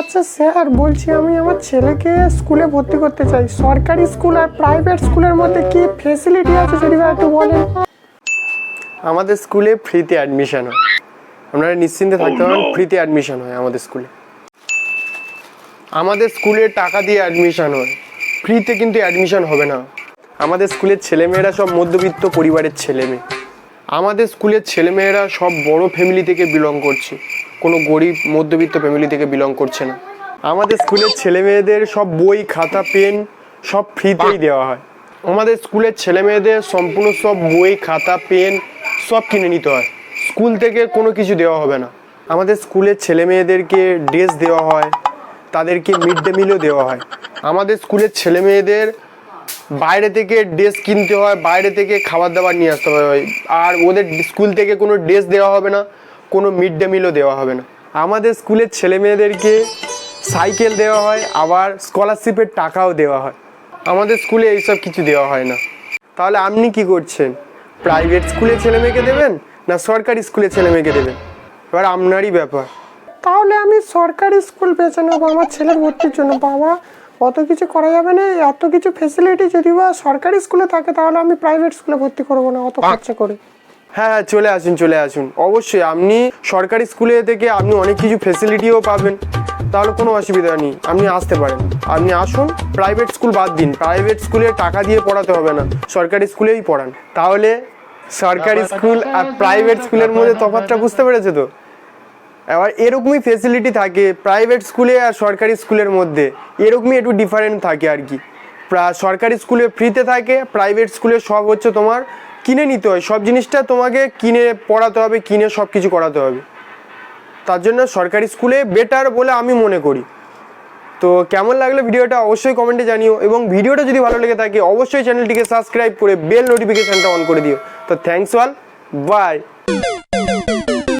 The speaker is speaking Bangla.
আচ্ছা স্যার বলছি আমি আমার ছেলেকে স্কুলে ভর্তি করতে চাই। সরকারি স্কুল আর প্রাইভেট স্কুলের মধ্যে কি ফেসিলিটি আছে যদি একটু বলেন? আমাদের স্কুলে ফ্রিতে অ্যাডমিশন হয়। আপনারা নিশ্চিন্তে থাকতে পারেন ফ্রিতে অ্যাডমিশন হয় আমাদের স্কুলে। আমাদের স্কুলে টাকা দিয়ে অ্যাডমিশন হয়। ফ্রিতে কিন্তু অ্যাডমিশন হবে না। আমাদের স্কুলের ছেলেমেয়েরা সব মধ্যবিত্ত পরিবারের ছেলেমেয়ে। আমাদের স্কুলের ছেলেমেয়েরা সব বড় ফ্যামিলি থেকে বিলং করছে। কোনো গরিব মধ্যবিত্ত ফ্যামিলি থেকে বিলং করছে না। আমাদের স্কুলের ছেলে মেয়েদের সব বই, খাতা পেন সব ফ্রিতেই দেওয়া হয়। আমাদের স্কুলের ছেলে মেয়েদের সম্পূর্ণ সব বই, খাতা পেন সব কিনে নিতে হয়। স্কুল থেকে কোনো কিছু দেওয়া হবে না। আমাদের স্কুলের ছেলে মেয়েদেরকে ড্রেস দেওয়া হয়, তাদেরকে মিড ডে মিলও দেওয়া হয়। আমাদের স্কুলের ছেলে মেয়েদের বাইরে থেকে ড্রেস কিনতে হয়, বাইরে থেকে খাবার দাবার নিয়ে আসতে হয়। আর ওদের স্কুল থেকে কোনো ড্রেস দেওয়া হবে না। কোনো মিড ডে মিলও দেওয়া হবে না। আমাদের স্কুলের ছেলে মেয়েদেরকে সাইকেল দেওয়া হয় আবার স্কলারশিপের টাকাও দেওয়া হয়। আমাদের স্কুলে এইসব কিছু দেওয়া হয় না। তাহলে আপনি কি করছেন? প্রাইভেট স্কুলে ছেলে মেয়েকে দেবেন না সরকারি স্কুলে ছেলে মেয়েকে দেবেন? এবার আপনারই ব্যাপার। তাহলে আমি সরকারি স্কুল বেছে নেব আমার ছেলের ভর্তির জন্য। বাবা অত কিছু করা যাবে না এত কিছু ফেসিলিটি যদি বা সরকারি স্কুলে থাকে তাহলে আমি প্রাইভেট স্কুলে ভর্তি করব না অত খরচা করে। হ্যাঁ হ্যাঁ চলে আসুন চলে আসুন। অবশ্যই আপনি সরকারি স্কুলে থেকে আপনি অনেক কিছু ফেসিলিটিও পাবেন। তাহলে কোনো অসুবিধা নেই আপনি আসতে পারেন। আপনি আসুন প্রাইভেট স্কুল বাদ দিন। প্রাইভেট স্কুলে টাকা দিয়ে পড়াতে হবে না সরকারি স্কুলেই পড়ান। তাহলে সরকারি স্কুল আর প্রাইভেট স্কুলের মধ্যে তফাৎটা বুঝতে পেরেছে তো? এবার এরকমই ফেসিলিটি থাকে প্রাইভেট স্কুলে আর সরকারি স্কুলের মধ্যে। এরকমই একটু ডিফারেন্ট থাকে আর কি। সরকারি স্কুলে ফ্রিতে থাকে প্রাইভেট স্কুলে সব হচ্ছে তোমার কিনে নিতে হয়। সব জিনিসটা তোমাকে কিনে পড়াতে হবে, কিনে সব কিছু করাতে হবে। তার জন্য সরকারি স্কুলে বেটার বলে আমি মনে করি। তো কেমন লাগল ভিডিওটা অবশ্যই কমেন্টে জানিও এবং ভিডিওটা যদি ভালো লেগে থাকে অবশ্যই চ্যানেলটিকে সাবস্ক্রাইব করে বেল নোটিফিকেশানটা অন করে দিও। তো থ্যাংকস অল বাই